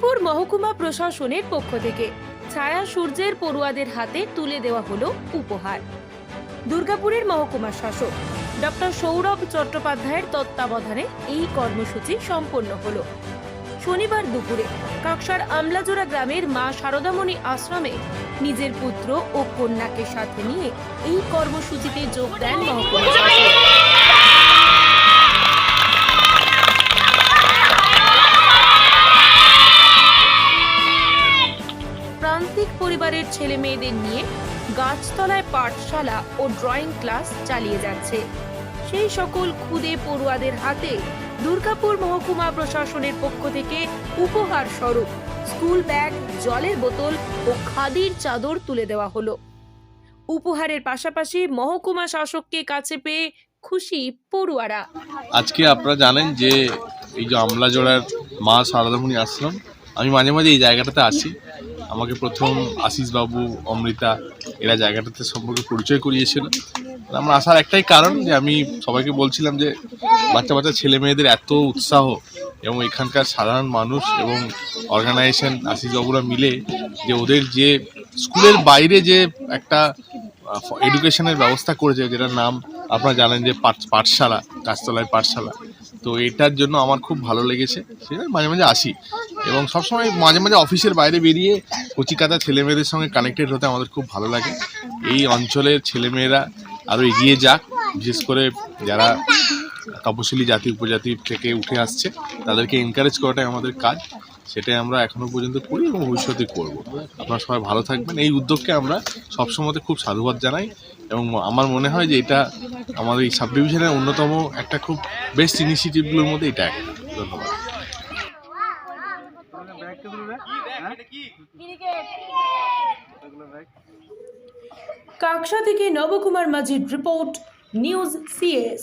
দুর্গাপুর মহকুমা প্রশাসনের পক্ষ থেকে ছায়া সূর্যের পড়ুয়াদের হাতে তুলে দেওয়া হলো উপহার। দুর্গাপুরের মহকুমা শাসক ডক্টর সৌরভ চট্টোপাধ্যায়ের তত্ত্বাবধানে এই কর্মসূচি সম্পন্ন হলো। শনিবার দুপুরে কাকসার আমলাজোড়া গ্রামের মা শারদামণি আশ্রমে নিজের পুত্র ও কন্যাকে সাথে নিয়ে এই কর্মসূচিতে যোগ দেন মহকুমা শাসক। পরিবারের ছেলে মেয়েদের নিয়ে গাছতলায় পাঠশালা ও ড্রয়িং ক্লাস চালিয়ে যাচ্ছে। সেই সকল খুদে পড়ুয়াদের হাতে দুর্গাপুর মহকুমা প্রশাসনের পক্ষ থেকে উপহার স্বরূপ স্কুল ব্যাগ, জলের বোতল ও খাদির চাদর তুলে দেওয়া হলো। উপহারের পাশাপাশি মহকুমা শাসককে কাছে পেয়ে খুশি পড়ুয়ারা। আজকে আপনারা জানেন যে এই যে আমলাজোড়ার মা শারদামণি আশ্রম, আমি মাঝে মাঝে এই জায়গাটাতে আসি। আমাকে প্রথম বাবু, অমৃতা, এরা জায়গাটাতে সম্পর্কে পরিচয় করিয়েছিল। আমার আসার একটাই কারণ যে আমি সবাইকে বলছিলাম যে বাচ্চা বাচ্চা ছেলে মেয়েদের এত উৎসাহ এবং এখানকার সাধারণ মানুষ এবং অর্গানাইজেশন আশিস বাবুরা মিলে যে ওদের যে স্কুলের বাইরে যে একটা এডুকেশনের ব্যবস্থা করেছে, যেটার নাম আপনারা জানেন যে পাঠ- পাঠশালা, গাছতলায় পাঠশালা। তো এটার জন্য আমার খুব ভালো লেগেছে। সেটা মাঝে মাঝে আসি। এবং সবসময় মাঝে মাঝে অফিসের বাইরে বেরিয়ে কচিকাতা ছেলে মেয়েদের সঙ্গে কানেক্টেড হতে আমাদের খুব ভালো লাগে। এই অঞ্চলের ছেলেমেয়েরা আরও এগিয়ে যাক। বিশেষ করে যারা তপশিলি জাতি, উপজাতি থেকে উঠে আসছে, তাদেরকে এনকারেজ করাটাই আমাদের কাজ। সেটাই আমরা এখনও পর্যন্ত করি এবং ভবিষ্যতে করব। আপনারা সবাই ভালো থাকবেন। এই উদ্যোগকে আমরা সবসময় খুব সাধুবাদ জানাই এবং আমার মনে হয় যে এটা আমাদের এই সাব ডিভিশনের অন্যতম একটা খুব বেস্ট ইনিশিয়েটিভগুলোর মধ্যে এটা একটা ধন্যবাদ। কাকসা থেকে নবকুমার মাঝির রিপোর্ট, নিউজ সিএস